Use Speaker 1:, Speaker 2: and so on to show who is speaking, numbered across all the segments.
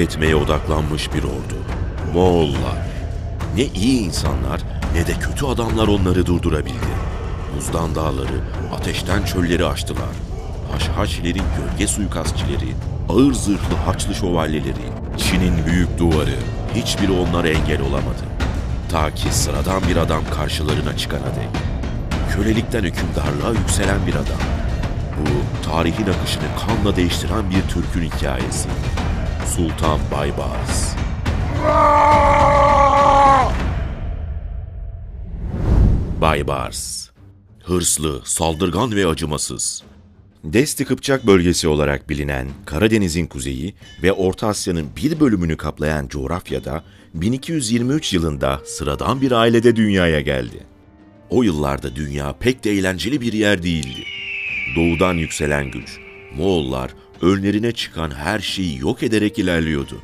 Speaker 1: yok etmeye odaklanmış bir ordu. Moğollar. Ne iyi insanlar ne de kötü adamlar onları durdurabildi. Buzdan dağları, ateşten çölleri aştılar. Haşhaşilerin gölge suikastçileri, ağır zırhlı haçlı şövalyeleri, Çin'in büyük duvarı, hiçbiri onlara engel olamadı. Ta ki sıradan bir adam karşılarına çıkana dek. Kölelikten hükümdarlığa yükselen bir adam. Bu tarihin akışını kanla değiştiren bir Türk'ün hikayesi. Sultan Baybars. Baybars. Hırslı, saldırgan ve acımasız. Desti Kıpçak bölgesi olarak bilinen Karadeniz'in kuzeyi ve Orta Asya'nın bir bölümünü kaplayan coğrafyada 1223 yılında sıradan bir ailede dünyaya geldi. O yıllarda dünya pek de eğlenceli bir yer değildi. Doğudan yükselen güç, Moğollar önlerine çıkan her şeyi yok ederek ilerliyordu.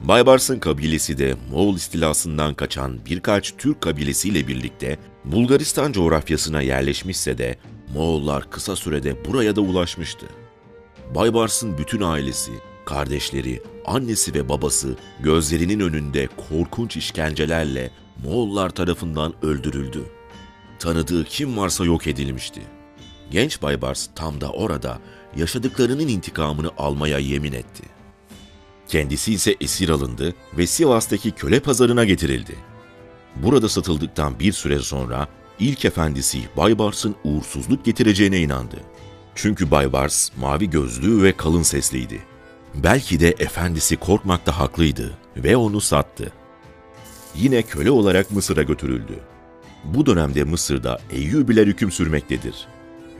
Speaker 1: Baybars'ın kabilesi de Moğol istilasından kaçan birkaç Türk kabilesiyle birlikte Bulgaristan coğrafyasına yerleşmişse de Moğollar kısa sürede buraya da ulaşmıştı. Baybars'ın bütün ailesi, kardeşleri, annesi ve babası gözlerinin önünde korkunç işkencelerle Moğollar tarafından öldürüldü. Tanıdığı kim varsa yok edilmişti. Genç Baybars tam da orada yaşadıklarının intikamını almaya yemin etti. Kendisi ise esir alındı ve Sivas'taki köle pazarına getirildi. Burada satıldıktan bir süre sonra ilk efendisi Baybars'ın uğursuzluk getireceğine inandı. Çünkü Baybars mavi gözlü ve kalın sesliydi. Belki de efendisi korkmakta haklıydı ve onu sattı. Yine köle olarak Mısır'a götürüldü. Bu dönemde Mısır'da Eyyubiler hüküm sürmektedir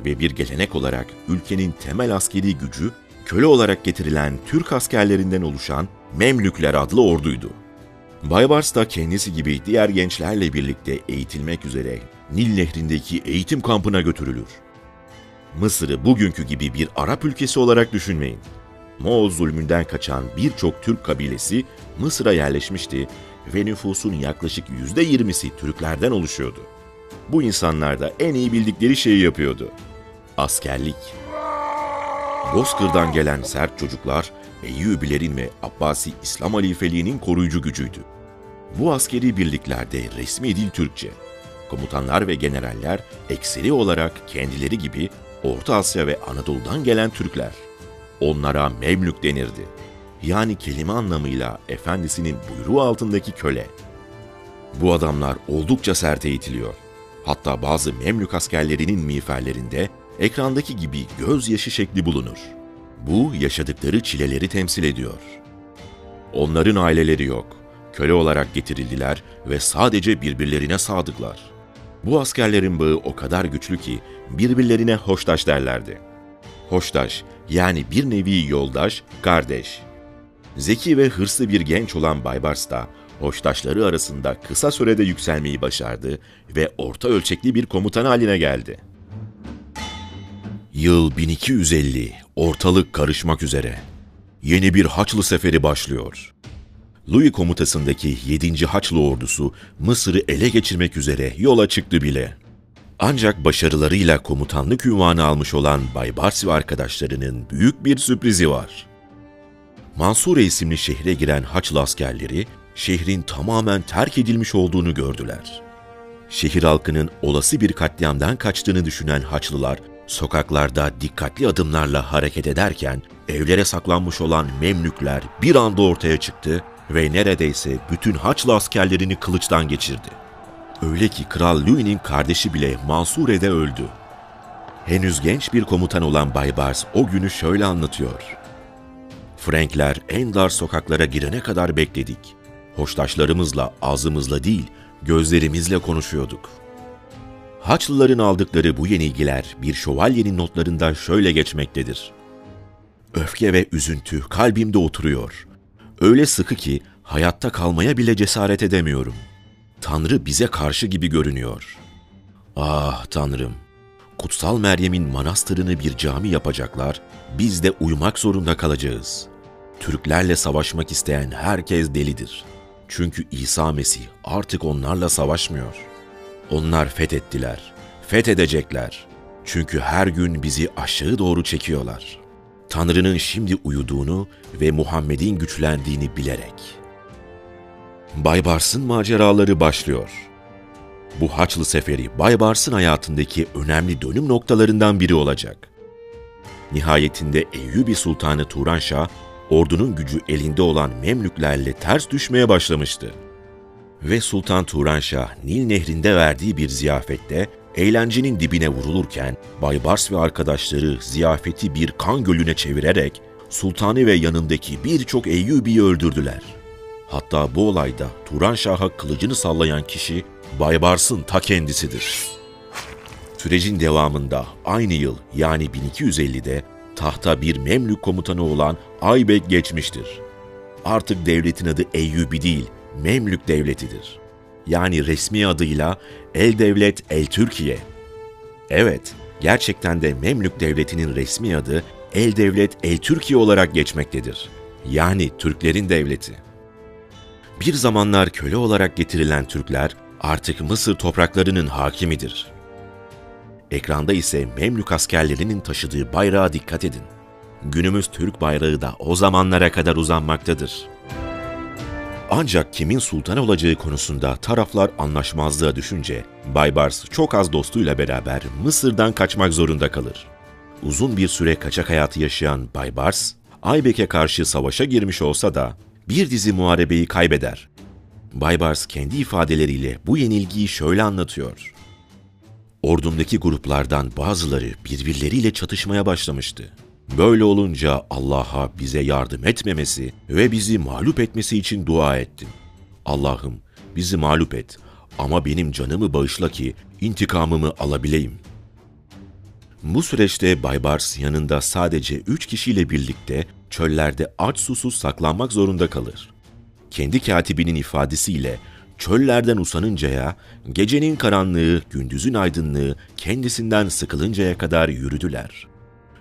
Speaker 1: ve bir gelenek olarak ülkenin temel askeri gücü köle olarak getirilen Türk askerlerinden oluşan Memlükler adlı orduydu. Baybars da kendisi gibi diğer gençlerle birlikte eğitilmek üzere Nil Nehri'ndeki eğitim kampına götürülür. Mısır'ı bugünkü gibi bir Arap ülkesi olarak düşünmeyin. Moğol zulmünden kaçan birçok Türk kabilesi Mısır'a yerleşmişti ve nüfusun yaklaşık %20'si Türklerden oluşuyordu. Bu insanlar da en iyi bildikleri şeyi yapıyordu. Askerlik. Bozkır'dan gelen sert çocuklar Eyyubilerin ve Abbasi İslam halifeliğinin koruyucu gücüydü. Bu askeri birliklerde resmi dil Türkçe. Komutanlar ve generaller ekseri olarak kendileri gibi Orta Asya ve Anadolu'dan gelen Türkler. Onlara Memlük denirdi. Yani kelime anlamıyla efendisinin buyruğu altındaki köle. Bu adamlar oldukça sert eğitiliyor. Hatta bazı Memlük askerlerinin miğferlerinde ekrandaki gibi gözyaşı şekli bulunur. Bu yaşadıkları çileleri temsil ediyor. Onların aileleri yok. Köle olarak getirildiler ve sadece birbirlerine sadıklar. Bu askerlerin bağı o kadar güçlü ki birbirlerine hoştaş derlerdi. Hoştaş yani bir nevi yoldaş, kardeş. Zeki ve hırslı bir genç olan Baybars da hoştaşları arasında kısa sürede yükselmeyi başardı ve orta ölçekli bir komutan haline geldi. Yıl 1250, ortalık karışmak üzere. Yeni bir Haçlı seferi başlıyor. Louis komutasındaki 7. Haçlı ordusu Mısır'ı ele geçirmek üzere yola çıktı bile. Ancak başarılarıyla komutanlık ünvanı almış olan Baybars ve arkadaşlarının büyük bir sürprizi var. Mansure isimli şehre giren Haçlı askerleri şehrin tamamen terk edilmiş olduğunu gördüler. Şehir halkının olası bir katliamdan kaçtığını düşünen Haçlılar sokaklarda dikkatli adımlarla hareket ederken evlere saklanmış olan Memlükler bir anda ortaya çıktı ve neredeyse bütün Haçlı askerlerini kılıçtan geçirdi. Öyle ki Kral Louis'nin kardeşi bile Mansure'de öldü. Henüz genç bir komutan olan Baybars o günü şöyle anlatıyor. Frankler en dar sokaklara girene kadar bekledik. Hoştaşlarımızla, ağzımızla değil, gözlerimizle konuşuyorduk. Haçlıların aldıkları bu yenilgiler bir şövalyenin notlarında şöyle geçmektedir. Öfke ve üzüntü kalbimde oturuyor. Öyle sıkı ki hayatta kalmaya bile cesaret edemiyorum. Tanrı bize karşı gibi görünüyor. Ah Tanrım! Kutsal Meryem'in manastırını bir cami yapacaklar, biz de uyumak zorunda kalacağız. Türklerle savaşmak isteyen herkes delidir. Çünkü İsa Mesih artık onlarla savaşmıyor. Onlar fethettiler, fethedecekler. Çünkü her gün bizi aşağı doğru çekiyorlar. Tanrı'nın şimdi uyuduğunu ve Muhammed'in güçlendiğini bilerek. Baybars'ın maceraları başlıyor. Bu Haçlı Seferi Baybars'ın hayatındaki önemli dönüm noktalarından biri olacak. Nihayetinde Eyyubi Sultanı Turanşah, ordunun gücü elinde olan Memlüklerle ters düşmeye başlamıştı. Ve Sultan Turanşah Nil Nehri'nde verdiği bir ziyafette eğlencenin dibine vurulurken Baybars ve arkadaşları ziyafeti bir kan gölüne çevirerek sultanı ve yanındaki birçok Eyyubi'yi öldürdüler. Hatta bu olayda Turanşah'a kılıcını sallayan kişi Baybars'ın ta kendisidir. Sürecin devamında aynı yıl yani 1250'de tahta bir Memlük komutanı olan Aybek geçmiştir. Artık devletin adı Eyyubi değil, Memlük devletidir. Yani resmi adıyla El Devlet El Türkiye. Evet, gerçekten de Memlük devletinin resmi adı El Devlet El Türkiye olarak geçmektedir. Yani Türklerin devleti. Bir zamanlar köle olarak getirilen Türkler artık Mısır topraklarının hakimidir. Ekranda ise Memlük askerlerinin taşıdığı bayrağa dikkat edin. Günümüz Türk bayrağı da o zamanlara kadar uzanmaktadır. Ancak kimin sultan olacağı konusunda taraflar anlaşmazlığa düşünce Baybars çok az dostuyla beraber Mısır'dan kaçmak zorunda kalır. Uzun bir süre kaçak hayatı yaşayan Baybars, Aybek'e karşı savaşa girmiş olsa da bir dizi muharebeyi kaybeder. Baybars kendi ifadeleriyle bu yenilgiyi şöyle anlatıyor. Ordumdaki gruplardan bazıları birbirleriyle çatışmaya başlamıştı. Böyle olunca Allah'a bize yardım etmemesi ve bizi mağlup etmesi için dua ettim. Allah'ım bizi mağlup et ama benim canımı bağışla ki intikamımı alabileyim. Bu süreçte Baybars yanında sadece üç kişiyle birlikte çöllerde aç susuz saklanmak zorunda kalır. Kendi katibinin ifadesiyle çöllerden usanıncaya, gecenin karanlığı, gündüzün aydınlığı kendisinden sıkılıncaya kadar yürüdüler.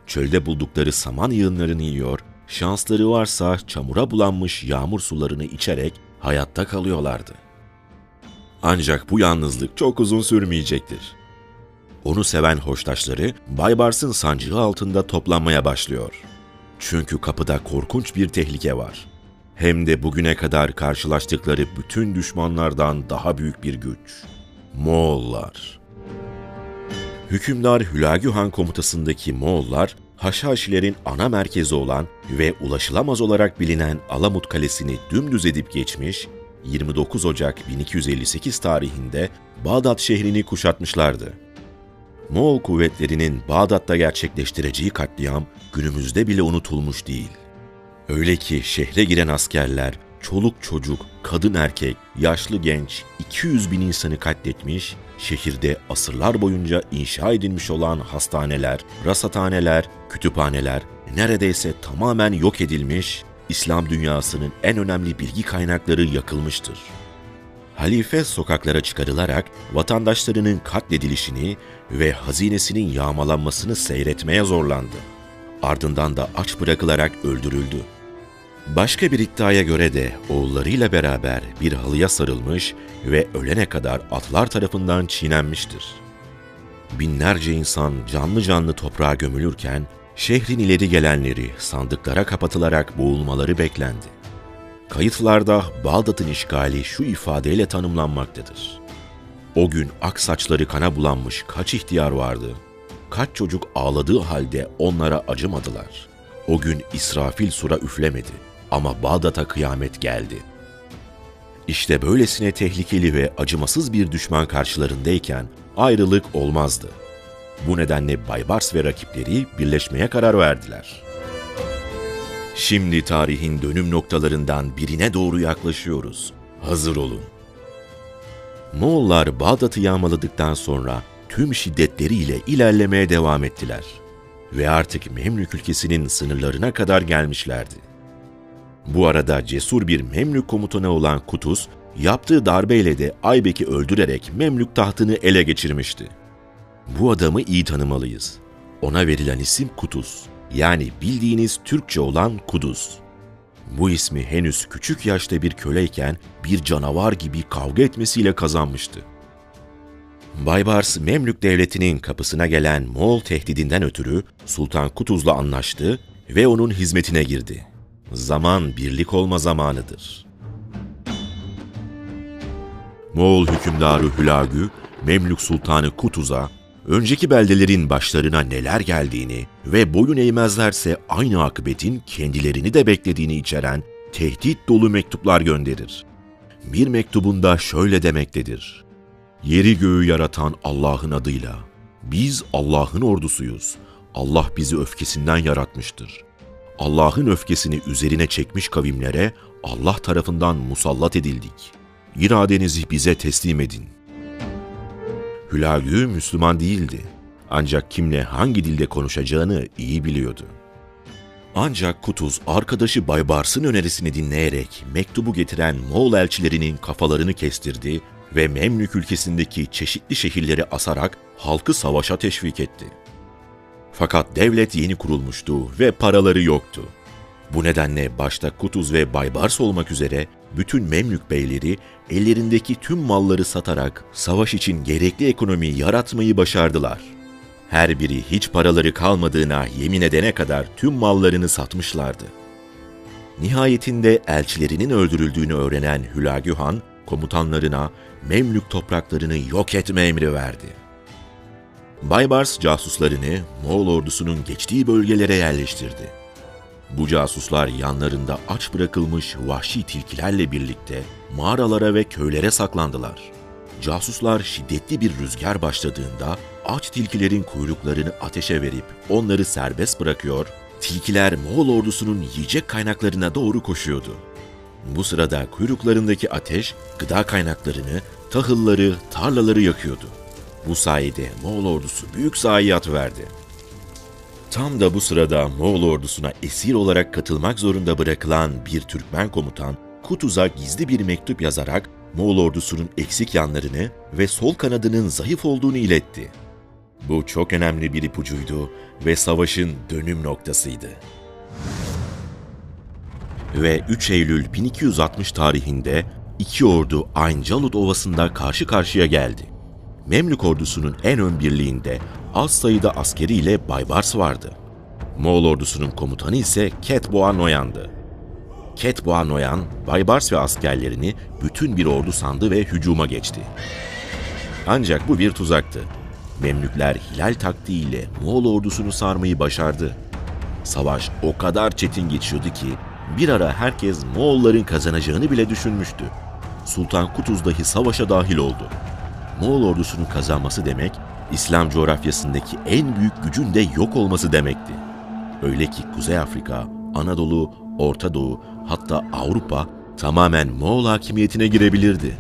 Speaker 1: Çölde buldukları saman yığınlarını yiyor, şansları varsa çamura bulanmış yağmur sularını içerek hayatta kalıyorlardı. Ancak bu yalnızlık çok uzun sürmeyecektir. Onu seven hoştaşları Baybars'ın sancığı altında toplanmaya başlıyor. Çünkü kapıda korkunç bir tehlike var. Hem de bugüne kadar karşılaştıkları bütün düşmanlardan daha büyük bir güç. Moğollar. Hükümdar Hülagü Han komutasındaki Moğollar, Haşhaşilerin ana merkezi olan ve ulaşılamaz olarak bilinen Alamut Kalesi'ni dümdüz edip geçmiş, 29 Ocak 1258 tarihinde Bağdat şehrini kuşatmışlardı. Moğol kuvvetlerinin Bağdat'ta gerçekleştireceği katliam günümüzde bile unutulmuş değil. Öyle ki şehre giren askerler çoluk çocuk, kadın erkek, yaşlı genç 200 bin insanı katletmiş, şehirde asırlar boyunca inşa edilmiş olan hastaneler, rasathaneler, kütüphaneler neredeyse tamamen yok edilmiş, İslam dünyasının en önemli bilgi kaynakları yakılmıştır. Halife sokaklara çıkarılarak vatandaşlarının katledilişini ve hazinesinin yağmalanmasını seyretmeye zorlandı. Ardından da aç bırakılarak öldürüldü. Başka bir iddiaya göre de oğullarıyla beraber bir halıya sarılmış ve ölene kadar atlar tarafından çiğnenmiştir. Binlerce insan canlı canlı toprağa gömülürken şehrin ileri gelenleri sandıklara kapatılarak boğulmaları beklendi. Kayıtlarda Bağdat'ın işgali şu ifadeyle tanımlanmaktadır. O gün ak saçları kana bulanmış kaç ihtiyar vardı, kaç çocuk ağladığı halde onlara acımadılar. O gün İsrafil sura üflemedi ama Bağdat'a kıyamet geldi. İşte böylesine tehlikeli ve acımasız bir düşman karşılarındayken ayrılık olmazdı. Bu nedenle Baybars ve rakipleri birleşmeye karar verdiler. Şimdi tarihin dönüm noktalarından birine doğru yaklaşıyoruz. Hazır olun. Moğollar Bağdat'ı yağmaladıktan sonra tüm şiddetleriyle ilerlemeye devam ettiler. Ve artık Memlük ülkesinin sınırlarına kadar gelmişlerdi. Bu arada cesur bir Memlük komutanı olan Kutuz, yaptığı darbeyle de Aybek'i öldürerek Memlük tahtını ele geçirmişti. Bu adamı iyi tanımalıyız. Ona verilen isim Kutuz. Yani bildiğiniz Türkçe olan Kuduz. Bu ismi henüz küçük yaşta bir köleyken bir canavar gibi kavga etmesiyle kazanmıştı. Baybars, Memlük Devleti'nin kapısına gelen Moğol tehdidinden ötürü Sultan Kutuz'la anlaştı ve onun hizmetine girdi. Zaman birlik olma zamanıdır. Moğol hükümdarı Hülagü, Memlük Sultanı Kutuz'a, önceki beldelerin başlarına neler geldiğini ve boyun eğmezlerse aynı akıbetin kendilerini de beklediğini içeren tehdit dolu mektuplar gönderir. Bir mektubunda şöyle demektedir. Yeri göğü yaratan Allah'ın adıyla. Biz Allah'ın ordusuyuz. Allah bizi öfkesinden yaratmıştır. Allah'ın öfkesini üzerine çekmiş kavimlere Allah tarafından musallat edildik. İradenizi bize teslim edin. Hülagü Müslüman değildi. Ancak kimle hangi dilde konuşacağını iyi biliyordu. Ancak Kutuz arkadaşı Baybars'ın önerisini dinleyerek mektubu getiren Moğol elçilerinin kafalarını kestirdi ve Memlük ülkesindeki çeşitli şehirleri asarak halkı savaşa teşvik etti. Fakat devlet yeni kurulmuştu ve paraları yoktu. Bu nedenle başta Kutuz ve Baybars olmak üzere bütün Memlük beyleri ellerindeki tüm malları satarak savaş için gerekli ekonomiyi yaratmayı başardılar. Her biri hiç paraları kalmadığına yemin edene kadar tüm mallarını satmışlardı. Nihayetinde elçilerinin öldürüldüğünü öğrenen Hülagü Han, komutanlarına Memlük topraklarını yok etme emri verdi. Baybars casuslarını Moğol ordusunun geçtiği bölgelere yerleştirdi. Bu casuslar yanlarında aç bırakılmış vahşi tilkilerle birlikte mağaralara ve köylere saklandılar. Casuslar şiddetli bir rüzgar başladığında aç tilkilerin kuyruklarını ateşe verip onları serbest bırakıyor, tilkiler Moğol ordusunun yiyecek kaynaklarına doğru koşuyordu. Bu sırada kuyruklarındaki ateş gıda kaynaklarını, tahılları, tarlaları yakıyordu. Bu sayede Moğol ordusu büyük zayiat verdi. Tam da bu sırada Moğol ordusuna esir olarak katılmak zorunda bırakılan bir Türkmen komutan Kutuz'a gizli bir mektup yazarak Moğol ordusunun eksik yanlarını ve sol kanadının zayıf olduğunu iletti. Bu çok önemli bir ipucuydu ve savaşın dönüm noktasıydı. Ve 3 Eylül 1260 tarihinde iki ordu Ayncalut Ovası'nda karşı karşıya geldi. Memlük ordusunun en ön birliğinde az sayıda askeriyle Baybars vardı. Moğol ordusunun komutanı ise Ketboğa Noyan'dı. Ketboğa Noyan, Baybars ve askerlerini bütün bir ordu sandı ve hücuma geçti. Ancak bu bir tuzaktı. Memlükler hilal taktiğiyle Moğol ordusunu sarmayı başardı. Savaş o kadar çetin geçiyordu ki bir ara herkes Moğolların kazanacağını bile düşünmüştü. Sultan Kutuz dahi savaşa dahil oldu. Moğol ordusunun kazanması demek, İslam coğrafyasındaki en büyük gücün de yok olması demekti. Öyle ki Kuzey Afrika, Anadolu, Orta Doğu, hatta Avrupa tamamen Moğol hakimiyetine girebilirdi.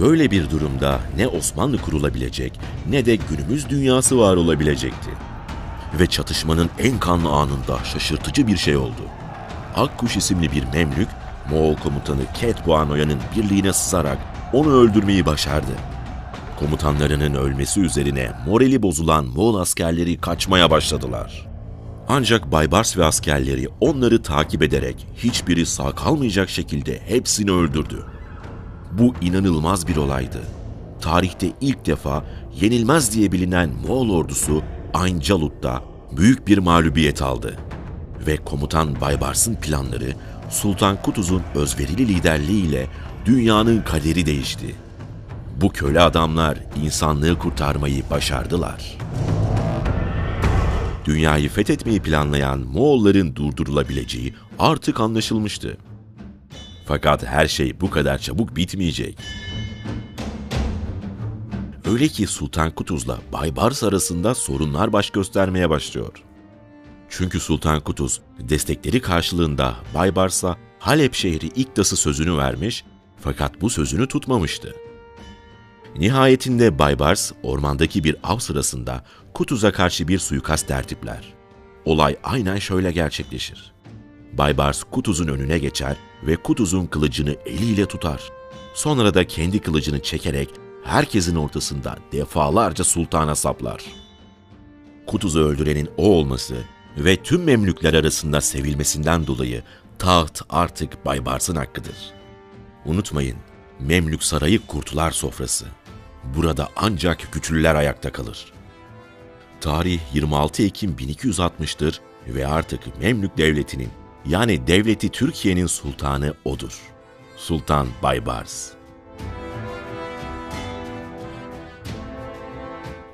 Speaker 1: Böyle bir durumda ne Osmanlı kurulabilecek ne de günümüz dünyası var olabilecekti. Ve çatışmanın en kanlı anında şaşırtıcı bir şey oldu. Akkuş isimli bir Memlük, Moğol komutanı Ketbuanoya'nın birliğine sızarak onu öldürmeyi başardı. Komutanlarının ölmesi üzerine morali bozulan Moğol askerleri kaçmaya başladılar. Ancak Baybars ve askerleri onları takip ederek hiçbiri sağ kalmayacak şekilde hepsini öldürdü. Bu inanılmaz bir olaydı. Tarihte ilk defa yenilmez diye bilinen Moğol ordusu Aincalut'ta büyük bir mağlubiyet aldı. Ve komutan Baybars'ın planları Sultan Kutuz'un özverili liderliğiyle dünyanın kaderi değişti. Bu köle adamlar insanlığı kurtarmayı başardılar. Dünyayı fethetmeyi planlayan Moğolların durdurulabileceği artık anlaşılmıştı. Fakat her şey bu kadar çabuk bitmeyecek. Öyle ki Sultan Kutuz'la Baybars arasında sorunlar baş göstermeye başlıyor. Çünkü Sultan Kutuz destekleri karşılığında Baybars'a Halep şehri İktas'ı sözünü vermiş fakat bu sözünü tutmamıştı. Nihayetinde Baybars ormandaki bir av sırasında Kutuz'a karşı bir suikast tertipler. Olay aynen şöyle gerçekleşir. Baybars Kutuz'un önüne geçer ve Kutuz'un kılıcını eliyle tutar. Sonra da kendi kılıcını çekerek herkesin ortasında defalarca sultana saplar. Kutuz'u öldürenin o olması ve tüm Memlükler arasında sevilmesinden dolayı taht artık Baybars'ın hakkıdır. Unutmayın, Memlük sarayı kurtlar sofrası. Burada ancak güçlüler ayakta kalır. Tarih 26 Ekim 1260'tır ve artık Memlük Devleti'nin yani devleti Türkiye'nin sultanı odur. Sultan Baybars.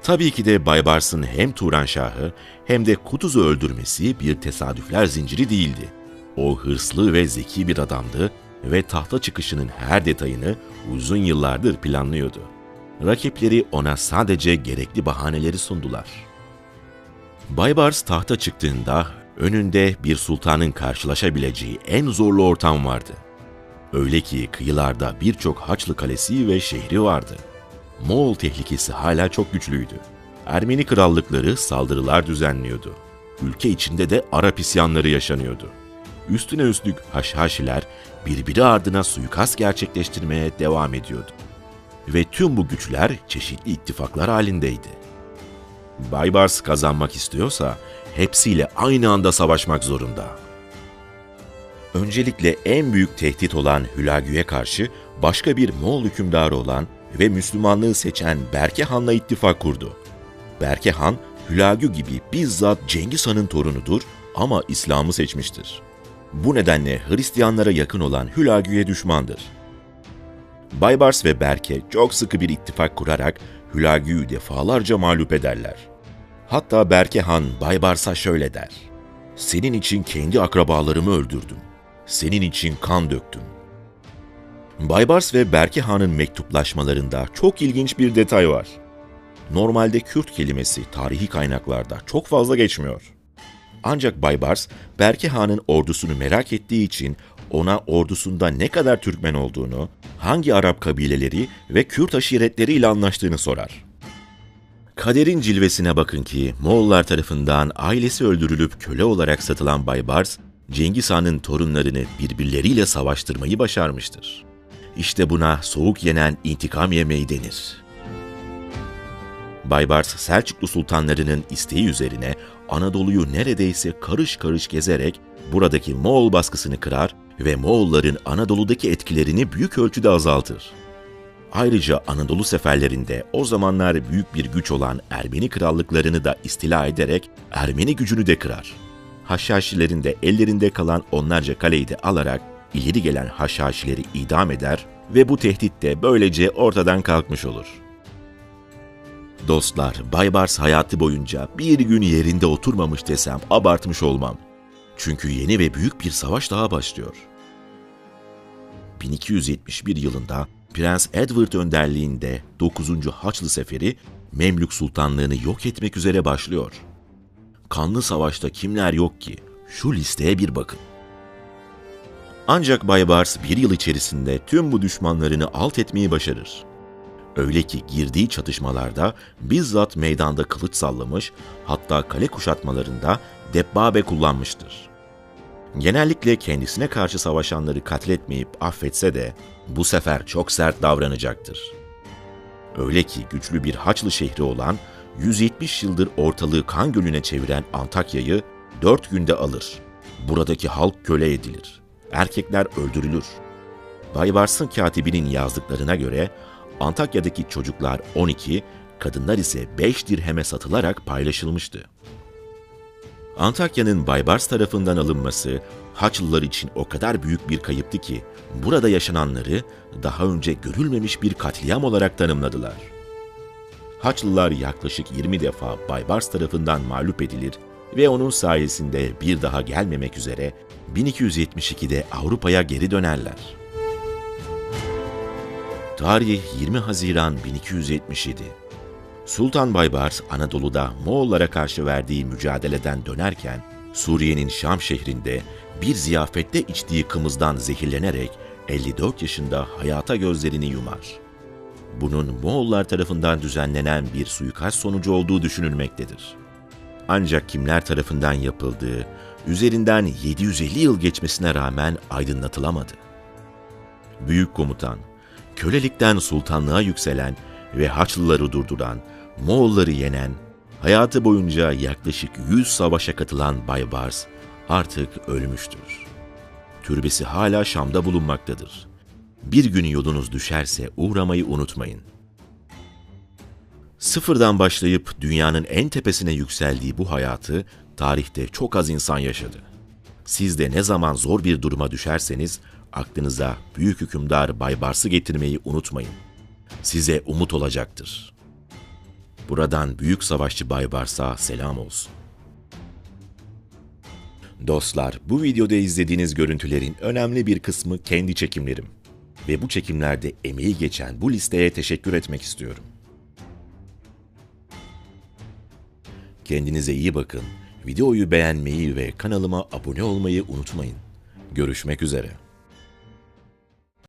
Speaker 1: Tabii ki de Baybars'ın hem Turan Şah'ı hem de Kutuz'u öldürmesi bir tesadüfler zinciri değildi. O hırslı ve zeki bir adamdı ve tahta çıkışının her detayını uzun yıllardır planlıyordu. Rakipleri ona sadece gerekli bahaneleri sundular. Baybars tahta çıktığında önünde bir sultanın karşılaşabileceği en zorlu ortam vardı. Öyle ki kıyılarda birçok Haçlı kalesi ve şehri vardı. Moğol tehlikesi hala çok güçlüydü. Ermeni krallıkları saldırılar düzenliyordu. Ülke içinde de Arap isyanları yaşanıyordu. Üstüne üstlük Haşhaşiler birbiri ardına suikast gerçekleştirmeye devam ediyordu. Ve tüm bu güçler çeşitli ittifaklar halindeydi. Baybars kazanmak istiyorsa hepsiyle aynı anda savaşmak zorunda. Öncelikle en büyük tehdit olan Hülagü'ye karşı başka bir Moğol hükümdarı olan ve Müslümanlığı seçen Berke Han'la ittifak kurdu. Berke Han, Hülagü gibi bizzat Cengiz Han'ın torunudur ama İslam'ı seçmiştir. Bu nedenle Hristiyanlara yakın olan Hülagü'ye düşmandır. Baybars ve Berke çok sıkı bir ittifak kurarak Hülagü'yü defalarca mağlup ederler. Hatta Berke Han Baybars'a şöyle der. Senin için kendi akrabalarımı öldürdüm. Senin için kan döktüm. Baybars ve Berke Han'ın mektuplaşmalarında çok ilginç bir detay var. Normalde Kürt kelimesi tarihi kaynaklarda çok fazla geçmiyor. Ancak Baybars, Berke Han'ın ordusunu merak ettiği için ona ordusunda ne kadar Türkmen olduğunu, hangi Arap kabileleri ve Kürt aşiretleri ile anlaştığını sorar. Kaderin cilvesine bakın ki Moğollar tarafından ailesi öldürülüp köle olarak satılan Baybars, Cengiz Han'ın torunlarını birbirleriyle savaştırmayı başarmıştır. İşte buna soğuk yenen intikam yemeği denir. Baybars Selçuklu sultanlarının isteği üzerine Anadolu'yu neredeyse karış karış gezerek buradaki Moğol baskısını kırar ve Moğolların Anadolu'daki etkilerini büyük ölçüde azaltır. Ayrıca Anadolu seferlerinde o zamanlar büyük bir güç olan Ermeni krallıklarını da istila ederek Ermeni gücünü de kırar. Haşhaşilerin de ellerinde kalan onlarca kaleyi de alarak ileri gelen Haşhaşileri idam eder ve bu tehdit de böylece ortadan kalkmış olur. Dostlar, Baybars hayatı boyunca bir gün yerinde oturmamış desem abartmış olmam. Çünkü yeni ve büyük bir savaş daha başlıyor. 1271 yılında Prens Edward önderliğinde 9. Haçlı Seferi Memlük Sultanlığını yok etmek üzere başlıyor. Kanlı savaşta kimler yok ki? Şu listeye bir bakın. Ancak Baybars bir yıl içerisinde tüm bu düşmanlarını alt etmeyi başarır. Öyle ki girdiği çatışmalarda bizzat meydanda kılıç sallamış, hatta kale kuşatmalarında debbabe kullanmıştır. Genellikle kendisine karşı savaşanları katletmeyip affetse de bu sefer çok sert davranacaktır. Öyle ki güçlü bir Haçlı şehri olan 170 yıldır ortalığı kan gölüne çeviren Antakya'yı dört günde alır. Buradaki halk köle edilir. Erkekler öldürülür. Baybars'ın katibinin yazdıklarına göre Antakya'daki çocuklar 12, kadınlar ise 5 dirheme satılarak paylaşılmıştı. Antakya'nın Baybars tarafından alınması Haçlılar için o kadar büyük bir kayıptı ki burada yaşananları daha önce görülmemiş bir katliam olarak tanımladılar. Haçlılar yaklaşık 20 defa Baybars tarafından mağlup edilir ve onun sayesinde bir daha gelmemek üzere 1272'de Avrupa'ya geri dönerler. Tarih 20 Haziran 1277. Sultan Baybars Anadolu'da Moğollara karşı verdiği mücadeleden dönerken Suriye'nin Şam şehrinde bir ziyafette içtiği kımızdan zehirlenerek 54 yaşında hayata gözlerini yumar. Bunun Moğollar tarafından düzenlenen bir suikast sonucu olduğu düşünülmektedir. Ancak kimler tarafından yapıldığı, üzerinden 750 yıl geçmesine rağmen aydınlatılamadı. Büyük komutan, kölelikten sultanlığa yükselen ve Haçlıları durduran, Moğolları yenen, hayatı boyunca yaklaşık 100 savaşa katılan Baybars artık ölmüştür. Türbesi hala Şam'da bulunmaktadır. Bir gün yolunuz düşerse uğramayı unutmayın. Sıfırdan başlayıp dünyanın en tepesine yükseldiği bu hayatı tarihte çok az insan yaşadı. Siz de ne zaman zor bir duruma düşerseniz aklınıza büyük hükümdar Baybars'ı getirmeyi unutmayın. Size umut olacaktır. Buradan büyük savaşçı Baybars'a selam olsun. Dostlar, bu videoda izlediğiniz görüntülerin önemli bir kısmı kendi çekimlerim. Ve bu çekimlerde emeği geçen bu listeye teşekkür etmek istiyorum. Kendinize iyi bakın. Videoyu beğenmeyi ve kanalıma abone olmayı unutmayın. Görüşmek üzere.